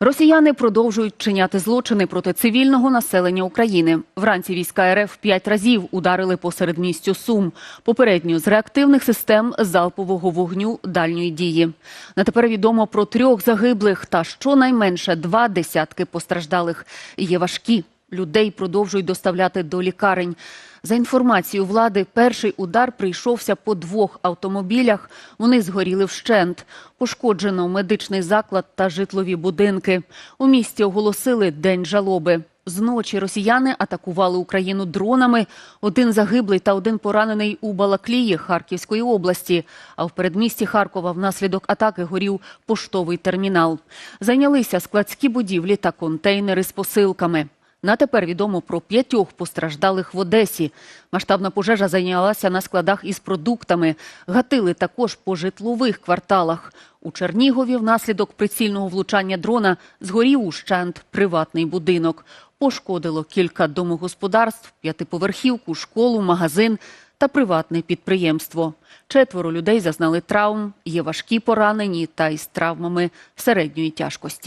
Росіяни продовжують чиняти злочини проти цивільного населення України. Вранці війська РФ п'ять разів ударили по середмістю Сум. Попередньо з реактивних систем залпового вогню дальньої дії. На тепер відомо про трьох загиблих та щонайменше два десятки постраждалих. Є важкі. Людей продовжують доставляти до лікарень. За інформацією влади, перший удар прийшовся по двох автомобілях. Вони згоріли вщент. Пошкоджено медичний заклад та житлові будинки. У місті оголосили день жалоби. Зночі росіяни атакували Україну дронами. Один загиблий та один поранений у Балаклії Харківської області. А в передмісті Харкова внаслідок атаки горів поштовий термінал. Зайнялися складські будівлі та контейнери з посилками. На тепер відомо про п'ятьох постраждалих в Одесі. Масштабна пожежа зайнялася на складах із продуктами. Гатили також по житлових кварталах. У Чернігові внаслідок прицільного влучання дрона згорів ущент приватний будинок. Пошкодило кілька домогосподарств, п'ятиповерхівку, школу, магазин та приватне підприємство. Четверо людей зазнали травм, є важкі поранені та із травмами середньої тяжкості.